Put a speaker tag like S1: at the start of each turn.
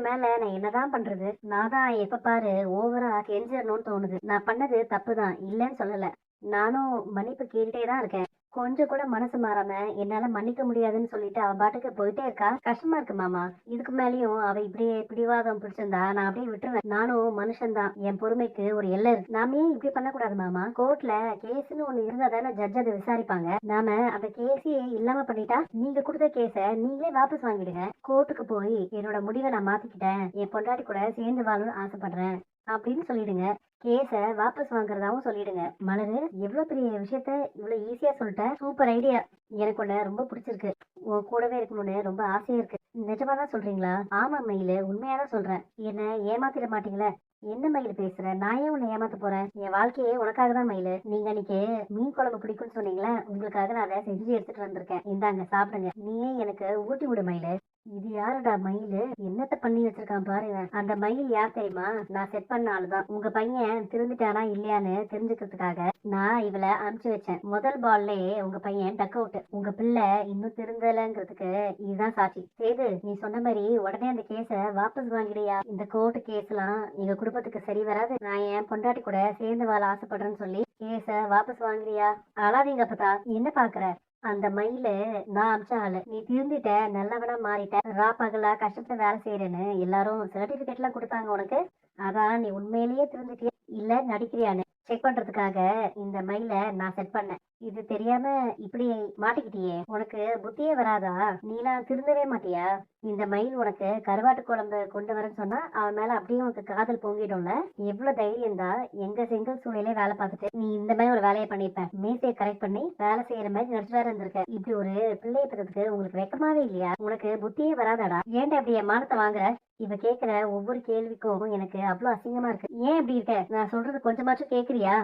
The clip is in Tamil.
S1: மேல நான் என்னதான் பண்றது? நான் தான் எப்ப பாரு ஓவரா கெஞ்சிடணும்னு தோணுது. நான் பண்ணது தப்பு தான் இல்லைன்னு சொல்லல. நானும் மன்னிப்பு கேட்டுட்டே தான் இருக்கேன். கொஞ்சம் கூட மனசு மாறாம என்னால மன்னிக்க முடியாதுன்னு சொல்லிட்டு அவ பாட்டுக்கு போயிட்டே இருக்கா. கஷ்டமா இருக்கு மாமா. இதுக்கு மேலயும் அவ இப்படியே பிடிவாதம் பிடிச்சிருந்தா நான் அப்படியே விட்டுருவேன். நானும் மனுஷன்தான் என் பொறுமைக்கு ஒரு எல்லை இருக்கு. நாம ஏன் இப்படி பண்ணக்கூடாது மாமா? கோர்ட்ல கேஸ்னு ஒண்ணு இருந்தா தானே ஜட்ஜ் அதை விசாரிப்பாங்க. நாம அந்த கேஸையே இல்லாம பண்ணிட்டா நீங்க கொடுத்த கேஸ நீங்களே வாபஸ் வாங்கிடுங்க. கோர்ட்டுக்கு போய் என்னோட முடிவை நான் மாத்திக்கிட்டேன். என் பொண்டாட்டி கூட சேர்ந்து வாழணும்னு ஆசைப்படுறேன். அப்படின்னு சொல்லிடுங்க. கேஸை வாபஸ் வாங்குறதாவும் சொல்லிடுங்க. மலரு எவ்வளோ பெரிய விஷயத்த இவ்வளோ ஈஸியாக சொல்லிட்ட. சூப்பர் ஐடியா எனக்கு உன்ன ரொம்ப பிடிச்சிருக்கு. உன் கூடவே இருக்கணும்னு ரொம்ப ஆசையாக இருக்கு. நிஜமா தான் சொல்றீங்களா? ஆமா மயில். உண்மையா தான் சொல்றேன். என்ன ஏமாத்திட மாட்டீங்களே? என்ன மயில் பேசுற? நான் ஏன் உன்னை ஏமாத்த போறேன்? என் வாழ்க்கையே உனக்காக தான் மயிலு. நீங்க அன்னைக்கு மீன் குழம்பு பிடிக்கும்னு சொன்னீங்களே? உங்களுக்காக நான் அதை செஞ்சு எடுத்துட்டு வந்திருக்கேன். இந்தாங்க சாப்பிடுங்க. நீயே எனக்கு ஊட்டி விடு மயிலு. இது யாருடா மயிலு? என்னத்த பண்ணி வச்சிருக்கான் பாருங்க அந்த மயில் யார் தெரியுமா? நான் செட் பண்ண ஆளுதான். உங்க பையன் திருந்துட்டானா இல்லையான்னு தெரிஞ்சுக்கிறதுக்காக நான் இவளை அனுப்பிச்சு வச்சேன். முதல் பால்லயே உங்க பையன் டக் அவுட் உங்க பிள்ளை இன்னும் திருந்தலங்கிறதுக்கு இதுதான் சாட்சி. சேது நீ சொன்ன மாதிரி உடனே அந்த கேஸ வாபஸ் வாங்கிடுயா? இந்த கோர்ட்டு கேஸ் எல்லாம் எங்க குடும்பத்துக்கு சரி வராது. நான் என் பொண்டாட்டி கூட சேர்ந்து வாழ ஆசைப்படுறேன்னு சொல்லி கேஸ வாபஸ் வாங்குறியா அழாதீங்க அப்பதா. என்ன பாக்குற? அந்த மயில நான் அம்சால ஆளு. நீ திருந்திட்ட நல்லவனா மாறிட்ட. ரா பகலா கஷ்டப்பட்டு வேலை செய்யறேன்னு எல்லாரும் சர்டிபிகேட் எல்லாம் கொடுத்தாங்க உனக்கு. அதான் நீ உண்மையிலேயே திருந்துட்டியா? இல்ல நடிக்கிறியான்னு. செக் பண்றதுக்காக இந்த மயில நான் செட் பண்ணேன். இது தெரியாம இப்படி மாட்டிக்கிட்டியே. உனக்கு புத்தியே வராதா? நீலாம் திருந்தவே மாட்டியா? இந்த மயில் உனக்கு கருவாட்டு குழம்பு கொண்டு வரேன்னு சொன்னா அவன் மேல அப்படியே உனக்கு காதல் பொங்கிடும்ல? எவ்வளவு தைரியம் தான் எங்க செங்கல் சூழலே வேலை பார்த்துட்டு நீ இந்த மாதிரி ஒரு வேலையை பண்ணிருப்ப மீசையை கரெக்ட் பண்ணி வேலை செய்யற மாதிரி நடிச்சு வேற இருந்திருக்க. இப்படி ஒரு பிள்ளைய பெறதுக்கு உங்களுக்கு வெக்கமாவே இல்லையா? உனக்கு புத்தியே வராதாடா. ஏன்டா அப்படி என் மானத்தை வாங்குற? இவ கேக்குற ஒவ்வொரு கேள்விக்கும் எனக்கு அவ்வளவு அசிங்கமா இருக்கு. ஏன் இப்படி இருக்க? நான் சொல்றது கொஞ்சமாச்சும் கேக்குறியா?